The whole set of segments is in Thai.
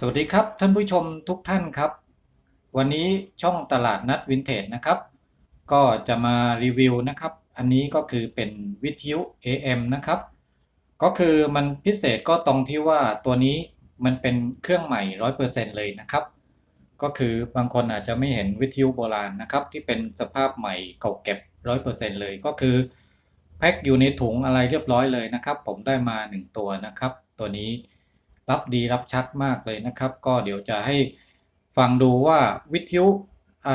สวัสดีครับท่านผู้ชมทุกท่านครับ วันนี้ช่องตลาดนัดวินเทจนะครับ ก็จะมารีวิวนะครับ อันนี้ก็คือเป็นวิทยุ AM นะครับ ก็คือมันพิเศษก็ตรงที่ว่าตัวนี้มันเป็นเครื่องใหม่ 100%เลยนะครับ ก็คือบางคนอาจจะไม่เห็นวิทยุโบราณนะครับ ที่เป็นสภาพใหม่เก่าเก็บ 100%เลยก็คือแพ็คอยู่ในถุงอะไรเรียบร้อยเลยนะครับ ผมได้มา 1 ตัวนะครับ ตัวนี้ รับดีรับชัดมากเลยนะครับ ก็เดี๋ยวจะให้ฟังดูว่าวิทยุอ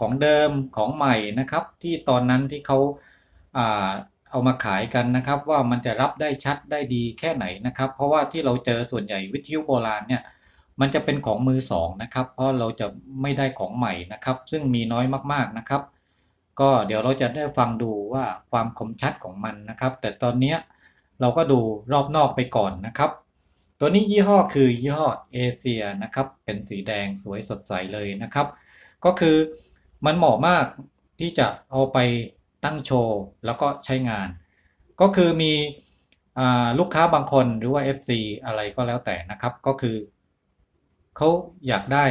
ของเดิมของใหม่นะครับ ที่ตอนนั้นที่เขาอาเอามาขายกันนะครับ ว่ามันจะรับได้ชัดได้ดีแค่ไหนนะครับ เพราะว่าที่เราเจอส่วนใหญ่วิทยุโบราณเนี่ยมันจะเป็นของมือสองนะครับ เพราะเราจะไม่ได้ของใหม่นะครับ ซึ่งมีน้อยมากๆนะครับ ก็เดี๋ยวเราจะได้ฟังดูว่าความคมชัดของมันนะครับ แต่ตอนนี้เราก็ดูรอบนอกไปก่อนนะครับ ตัวนี้ยี่ห้อคือยี่ห้อเอเชียนะครับ เป็นสีแดงสวยสดใสเลยนะครับ ก็คือมันเหมาะมากที่จะเอาไปตั้งโชว์แล้วก็ใช้งาน ก็คือมีอลูกค้าบางคนหรือว่า FC อะไรก็แล้วแต่นะครับ ก็คือเขาอยากได้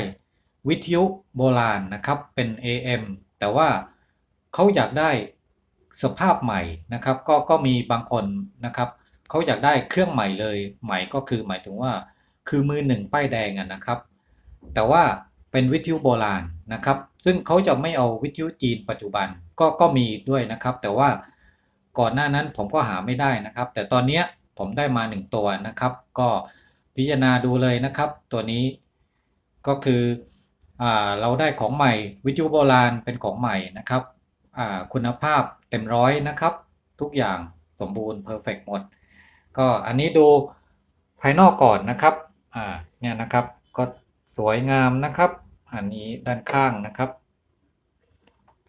วิทยุโบราณนะครับเป็น AM แต่ว่าเขาอยากได้สภาพใหม่นะครับ ก็ก็มีบางคนนะครับ เขาอยากได้เครื่องใหม่เลย ใหม่ก็คือหมายถึงว่า คือมือหนึ่งป้ายแดงอะนะครับ แต่ว่าเป็นวิทยุโบราณนะครับ ซึ่งเขาจะไม่เอาวิทยุจีนปัจจุบันก็ก็มีด้วยนะครับ แต่ว่าก่อนหน้านั้นผมก็หาไม่ได้นะครับ แต่ตอนนี้ผมได้มาหนึ่งตัวนะครับ ก็พิจารณาดูเลยนะครับ ตัวนี้ก็คืออเราได้ของใหม่วิทยุโบราณเป็นของใหม่นะครับคุณภาพเต็มร้อยนะครับ ทุกอย่างสมบูรณ์เพอร์เฟกหมด ก็อันนี้ดูภายนอกก่อนนะครับอ่าเนี่ยนะครับก็สวยงามนะครับ อันนี้ด้านข้างนะครับ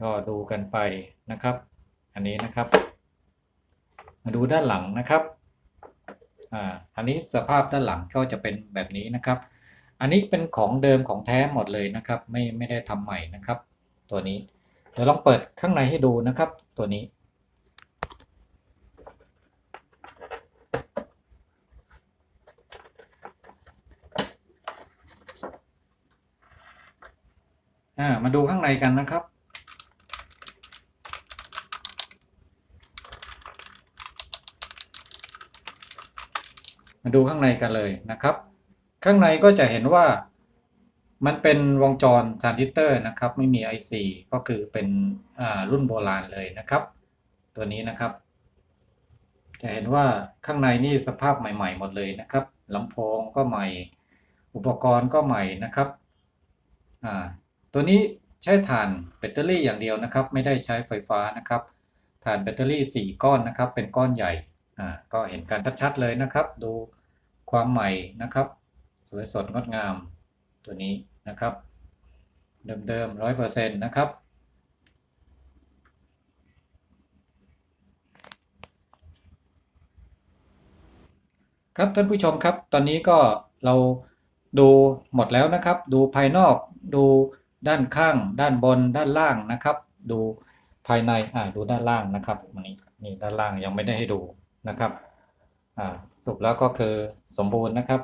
ก็ดูกันไปนะครับ อันนี้นะครับ มาดูด้านหลังนะครับอ่าอันนี้สภาพด้านหลังก็จะเป็นแบบนี้นะครับ อันนี้เป็นของเดิมของแท้หมดเลยนะครับ ไม่ไม่ได้ทำใหม่นะครับ ตัวนี้เดี๋ยวลองเปิดข้างในให้ดูนะครับ ตัวนี้ อ่ามาดูข้างในกันนะครับ มาดูข้างในกันเลยนะครับ ข้างในก็จะเห็นว่ามันเป็นวงจรทรานซิสเตอร์นะครับ ไม่มี IC ก็คือเป็นรุ่นโบราณเลยนะครับ ตัวนี้นะครับ จะเห็นว่าข้างในนี่สภาพใหม่ ๆ หมดเลยนะครับลำโพงก็ใหม่ อุปกรณ์ก็ใหม่นะครับ ตัวนี้ใช้ถ่านแบตเตอรี่อย่างเดียวนะครับ ไม่ได้ใช้ไฟฟ้านะครับถ่านแบตเตอรี่ 4 ก้อนนะครับ เป็นก้อนใหญ่อ่าก็เห็นกันชัดๆเลยนะครับ ดูความใหม่นะครับ สวยสดงดงามตัวนี้นะครับ เดิมๆร้อยเปอร์เซ็นต์นะครับครับท่านผู้ชมครับ ตอนนี้ก็เราดูหมดแล้วนะครับ ดูภายนอกดู ด้านข้าง ด้านบน ด้านล่างนะครับ ดูภายในอ่าดูด้านล่างนะครับนี่นี่ด้านล่างยังไม่ได้ให้ดูนะครับอ่าสรุปแล้วก็คือสมบูรณ์นะครับ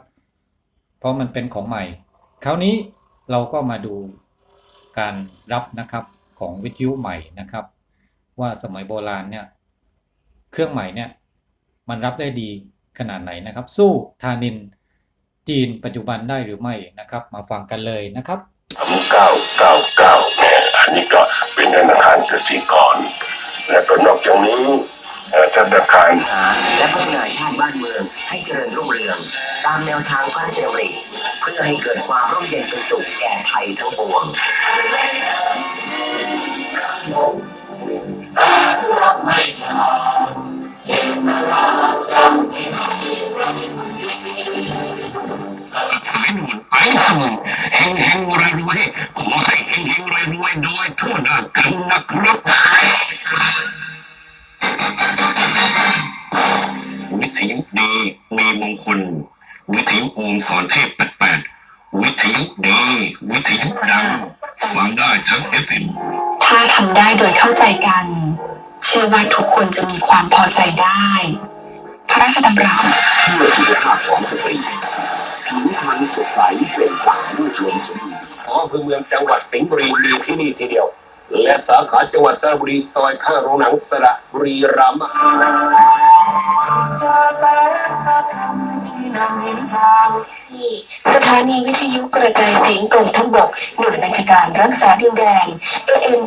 เพราะมันเป็นของใหม่ คราวนี้เราก็มาดูการรับนะครับของวิทยุใหม่นะครับ ว่าสมัยโบราณเนี่ยเครื่องใหม่เนี่ยมันรับได้ดีขนาดไหนนะครับ สู้ทานินจีนปัจจุบันได้หรือไม่นะครับ มาฟังกันเลยนะครับ สามเก้าเก้าเก้าเนี่ยอันนี้ก็เป็นธนาคารกสิกรและก็นอกจากนี้เอ่อธนาคารหาและพัฒนาชาติบ้านเมืองให้เจริญรุ่งเรือง ตามแนวทางพระราชดำริเพื่อให้เกิดความร่มเย็นเป็นสุขแก่ไทยทั้งปวงไอ้สู่เฮง ขอให้เฮงเฮงรวยรวยโดยทั่วหน้ากันนะครับวิทยุดีมีมงคล วิทยุโอมสอนเทพแปดแปดวิทยุดี วิทยุดังฟังได้ทั้งเอฟเอ็มถ้าทำได้โดยเข้าใจกัน เชื่อว่าทุกคนจะมีความพอใจได้ พระราชดำรัสเพื่อสุขภาพของสตรี ผิวพรรณสดใสเป็นปลั่งรูปรวมสมบูรณ์องอำเภอเมืองจังหวัดสิงห์บุรีมีที่นี่ทีเดียว และสาขาจังหวัดสระบุรีซอยข้างโรงหนังสระบุรีรัมย์ สถานีวิทยุกระจายเสียงกองทัพบกหน่วยบัญชาการรักษาดินแดน AM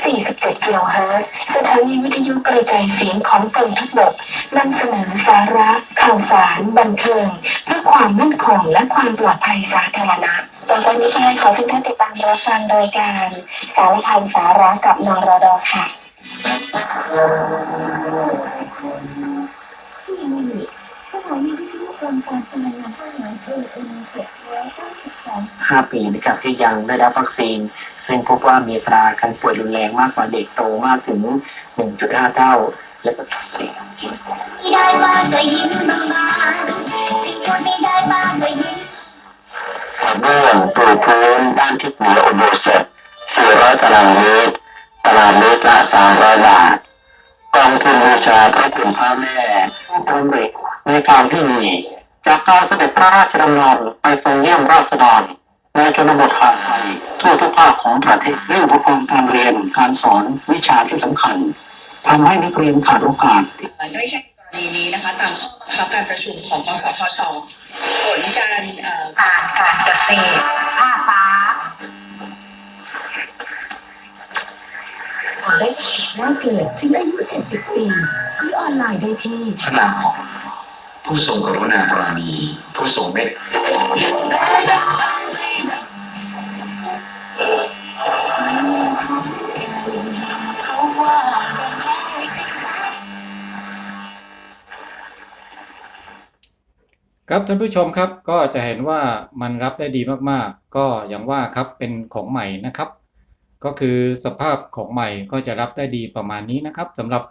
747กิโลเฮิรตซ์สถานีวิทยุกระจายเสียงของกองทัพบกนำเสนอสาระ ข่าวสาร บันเทิงเพื่อความมั่นคงและความปลอดภัยสาธารณะต่อจากนี้ไปขอเชิญท่านติดตามรับฟังรายการสารพันสาระกับนรดค่ะ 5 ปีนะครับที่ยังได้รับวัคซีน ซึ่งพบว่ามีตราการป่วยรุนแรงมากกว่าเด็กโตมากถึง 1.5 เท่า และก็เสียชีวิตได้บ้างก็ยิ้มบางๆที่พูดไม่ได้บ้างก็ยิ้มเบื้อปูพื้นด้านทิศเหนืออุโบสถ400ตารางเมตรตารางเมตรละ300 บาทกองทุนบูชาพระคุณพระแม่ตำริในการที่มี จากการเสด็จพระราชดำเนินไปทรงเยี่ยมราษฎรในชนบทห่างไกลทั่วทุกภาคของประเทศเรื่องอุปกรณ์การเรียนการสอนวิชาที่สำคัญทำให้นักเรียนขาดโอกาสไม่ใช่กรณีนี้นะคะ ตามข้อบังคับการประชุมของกสทชผลการเอ่อผ่านการเกษตรภาคฟ้าขอได้แรกเกิดที่อายุ70ปีซื้อออนไลน์ได้ที่พระนามของ ผู้ทรงกรุณาปราณีผู้ทรงเมตตาครับท่านผู้ชมครับก็จะเห็นว่ามันรับได้ดีมากๆ ก็อย่างว่าครับเป็นของใหม่นะครับ ก็คือสภาพของใหม่ก็จะรับได้ดีประมาณนี้นะครับสำหรับ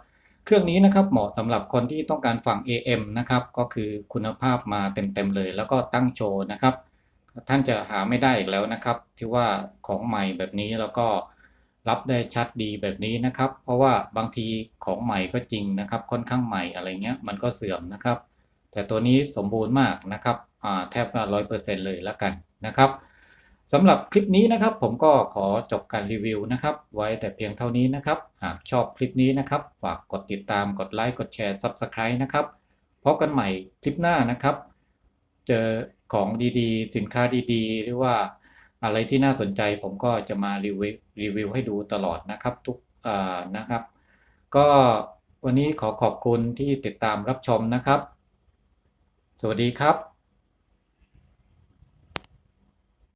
เครื่องนี้นะครับเหมาะสำหรับคนที่ต้องการฟัง AM นะครับก็คือคุณภาพมาเต็มๆเลย แล้วก็ตั้งโชว์นะครับ ท่านจะหาไม่ได้อีกแล้วนะครับ ที่ว่าของใหม่แบบนี้แล้วก็รับได้ชัดดีแบบนี้นะครับ เพราะว่าบางทีของใหม่ก็จริงนะครับ ค่อนข้างใหม่อะไรเงี้ยมันก็เสื่อมนะครับ แต่ตัวนี้สมบูรณ์มากนะครับแทบร้อยเปอร์เซ็นต์เลยแล้วกันนะครับ สำหรับคลิปนี้นะครับ ผมก็ขอจบการรีวิวนะครับ ไว้แต่เพียงเท่านี้นะครับ หากชอบคลิปนี้นะครับ ฝากกดติดตามกดไลค์กดแชร์ Subscribe นะครับพบกันใหม่คลิปหน้านะครับ เจอของดีๆ สินค้าดีๆ หรือว่าอะไรที่น่าสนใจผมก็จะมารีวิวรีวิวให้ดูตลอดนะครับทุกอ่านะครับ ก็วันนี้ขอขอบคุณที่ติดตามรับชมนะครับ สวัสดีครับ